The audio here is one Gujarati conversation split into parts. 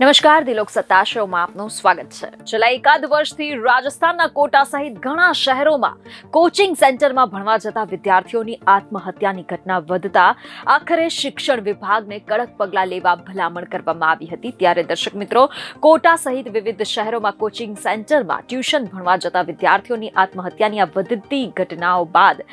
નમસ્કાર, દિલોક સત્તા શોમાં આપનું સ્વાગત છે. છેલ્લા એકાદ વર્ષથી રાજસ્થાનના કોટા સહિત ઘણા શહેરોમાં કોચિંગ સેન્ટરમાં ભણવા જતા વિદ્યાર્થીઓની આત્મહત્યાની ઘટના વધતા આખરે શિક્ષણ વિભાગને કડક પગલાં લેવા ભલામણ કરવામાં આવી હતી. ત્યારે દર્શક મિત્રો, કોટા સહિત વિવિધ શહેરોમાં કોચિંગ સેન્ટરમાં ટ્યુશન ભણવા જતા વિદ્યાર્થીઓની આત્મહત્યાની આ વધતી ઘટનાઓ બાદ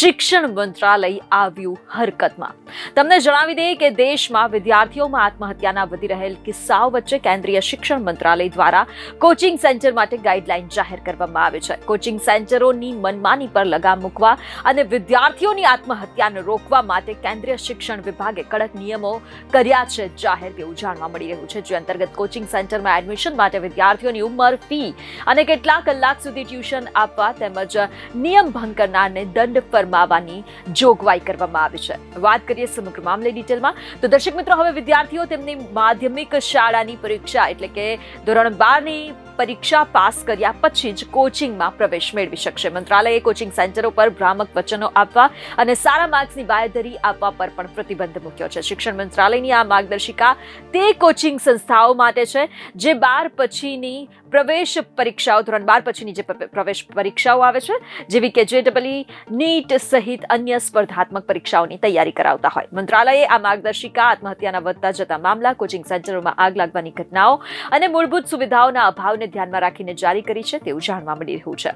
શિક્ષણ મંત્રાલય આવ્યું હરકતમાં. તમને જણાવી દઈએ કે દેશમાં વિદ્યાર્થીઓમાં આત્મહત્યાના વધી રહેલ કિસ્સાઓ વચ્ચે કેન્દ્રીય શિક્ષણ મંત્રાલય દ્વારા કોચિંગ સેન્ટર માટે ગાઈડલાઈન જાહેર કરવામાં આવી છે. કોચિંગ સેન્ટરોની મનમાની પર લગામ મૂકવા અને વિદ્યાર્થીઓની આત્મહત્યાને રોકવા માટે કેન્દ્રીય શિક્ષણ વિભાગે કડક નિયમો કર્યા છે જાહેર તેવું જાણવા મળી રહ્યું છે. જે અંતર્ગત કોચિંગ સેન્ટરમાં એડમિશન માટે વિદ્યાર્થીઓની ઉંમર, ફી અને કેટલા કલાક સુધી ટ્યુશન આપવા તેમજ નિયમ ભંગ કરનારને દંડ ફરમાવવાની જોગવાઈ કરવામાં આવી છે. વાત કરીએ સમગ્ર મામલે ડિટેલમાં તો દર્શક મિત્રો, હવે વિદ્યાર્થીઓ તેમની માધ્યમિક શાળાની પરીક્ષા એટલે કે ધોરણ બારની પરીક્ષા પાસ કર્યા પછી જ કોચિંગમાં પ્રવેશ મેળવી શકશે. મંત્રાલયે કોચિંગ સેન્ટરો પર ભ્રામક વચનો આપવા અને સારા માર્ક્સની બાંયધરી આપવા પર પણ પ્રતિબંધ મૂક્યો છે. શિક્ષણ મંત્રાલયની આ માર્ગદર્શિકા તે કોચિંગ સંસ્થાઓ માટે છે, જે બાર પછીની પ્રવેશ પરીક્ષાઓ, ધોરણ બાર પછીની જે પ્ર- પ્રવેશ પરીક્ષાઓ આવે છે, જેવી કે જેડબલી નીટ સહિત અન્ય સ્પર્ધાત્મક પરીક્ષાઓની તૈયારી કરાવતા હોય. મંત્રાલયે આ માર્ગદર્શિકા આત્મહત્યાના વધતા જતા મામલા, કોચિંગ સેન્ટરોમાં આગ લાગવાની ઘટનાઓ અને મૂળભૂત સુવિધાઓના અભાવને ધ્યાનમાં રાખીને જારી કરી છે તેવું જાણવા મળી રહ્યું છે.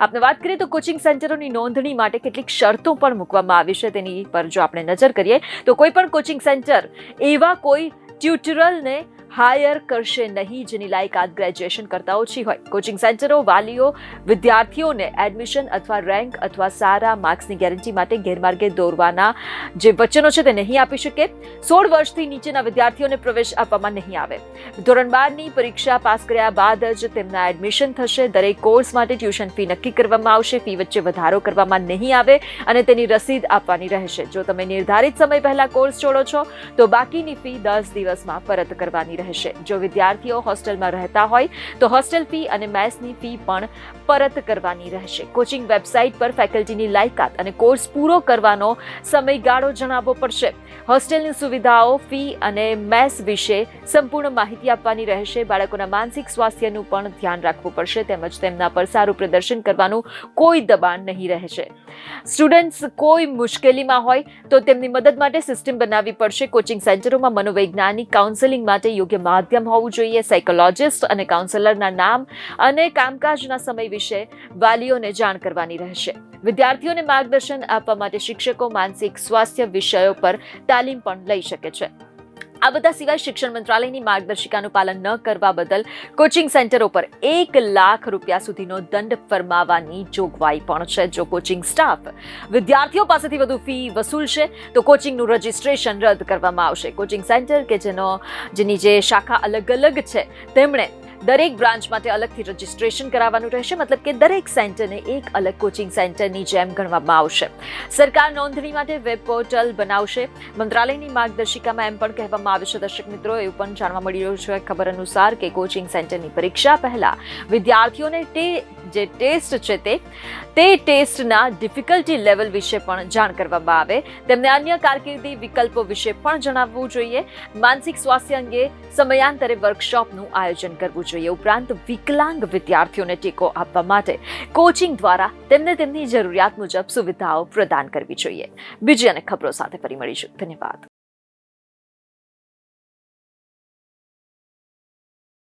આપણે વાત કરીએ તો કોચિંગ સેન્ટરોની નોંધણી માટે કેટલીક શરતો પણ મૂકવામાં આવી છે. તેની પર જો આપણે નજર કરીએ તો કોઈ પણ કોચિંગ સેન્ટર એવા કોઈ ટ્યુટરલને હાયર કરશે નહીં, જેની લાયકાત ગ્રેજ્યુએશન કરતાં ઓછી હોય. કોચિંગ સેન્ટરો વાલીઓ, વિદ્યાર્થીઓને એડમિશન અથવા રેન્ક અથવા સારા માર્ક્સની ગેરંટી માટે ગેરમાર્ગે દોરવાના જે વચનો છે તે નહીં આપી શકે. સોળ વર્ષથી નીચેના વિદ્યાર્થીઓને પ્રવેશ આપવામાં નહીં આવે. ધોરણ બારની પરીક્ષા પાસ કર્યા બાદ જ તેમના એડમિશન થશે. દરેક કોર્સ માટે ટ્યુશન ફી નક્કી કરવામાં આવશે. ફી વચ્ચે વધારો કરવામાં નહીં આવે અને તેની રસીદ આપવાની રહેશે. જો તમે નિર્ધારિત સમય પહેલાં કોર્સ છોડો છો, તો બાકીની ફી દસ દિવસમાં પરત કરવાની રહેશે. જો વિદ્યાર્થીઓ હોસ્ટેલમાં રહેતા હોય, તો હોસ્ટેલ ફી અને મેસની ફી પણ પરત કરવાની રહેશે. કોચિંગ વેબસાઇટ પર ફેકલ્ટીની લાયકાત અને કોર્સ પૂરો કરવાનો સમયગાળો જણાવવો પડશે. હોસ્ટેલની સુવિધાઓ, ફી અને મેસ વિશે સંપૂર્ણ માહિતી આપવાની રહેશે. બાળકોના માનસિક સ્વાસ્થ્યનું પણ ધ્યાન રાખવું પડશે તેમજ તેમના પર સારું પ્રદર્શન કરવાનું કોઈ દબાણ નહીં રહેશે. સ્ટુડન્ટ્સ કોઈ મુશ્કેલીમાં હોય તો તેમની મદદ માટે સિસ્ટમ બનાવવી પડશે. કોચિંગ સેન્ટરોમાં મનોવૈજ્ઞાનિક કાઉન્સેલિંગ માટે યોગ્ય માધ્યમ હોવું જોઈએ સાયકોલોજિસ્ટ અને કાઉન્સેલરના નામ અને કામકાજના સમય વિશે વાલીઓને જાણ કરવાની રહેશે. વિદ્યાર્થીઓને માર્ગદર્શન આપવા માટે શિક્ષકો માનસિક સ્વાસ્થ્ય વિષયો પર તાલીમ પણ લઈ શકે છે. આ બધા સિવાય શિક્ષણ મંત્રાલયની માર્ગદર્શિકાનું પાલન ન કરવા બદલ કોચિંગ સેન્ટરો પર એક લાખ રૂપિયા સુધીનો દંડ ફરમાવવાની જોગવાઈ પણ છે. જો કોચિંગ સ્ટાફ વિદ્યાર્થીઓ પાસેથી વધુ ફી વસૂલશે તો કોચિંગનું રજિસ્ટ્રેશન રદ કરવામાં આવશે. કોચિંગ સેન્ટર કે જેનો, જેની જે શાખા અલગ અલગ છે, તેમણે દરેક બ્રાન્ચ માટે અલગથી રજિસ્ટ્રેશન કરાવવાનું રહેશે. મતલબ કે દરેક સેન્ટરને એક અલગ કોચિંગ સેન્ટરની જેમ ગણવામાં આવશે. સરકાર નોંધણી માટે વેબ પોર્ટલ બનાવશે. મંત્રાલયની માર્ગદર્શિકામાં એમ પણ કહેવામાં આવે છે, દર્શક મિત્રો, એવું પણ જાણવા મળી રહ્યું છે. ખબર અનુસાર કે કોચિંગ સેન્ટરની પરીક્ષા પહેલા વિદ્યાર્થીઓને તે જે ટેસ્ટ છે તે તે ટેસ્ટના ડિફિકલ્ટી લેવલ વિશે પણ જાણ કરવામાં આવે. તેમને અન્ય કારકિર્દી વિકલ્પો વિશે પણ જણાવવું જોઈએ. માનસિક સ્વાસ્થ્ય અંગે સમયાંતરે વર્કશોપનું આયોજન કરવું જોઈએ. ઉપરાંત વિકલાંગ વિદ્યાર્થીઓને ટેકો આપવા માટે કોચિંગ દ્વારા તેમને તેમની જરૂરિયાત મુજબ સુવિધાઓ પ્રદાન કરવી જોઈએ. બીજી અને ખબરો સાથે ફરી મળીશું. ધન્યવાદ.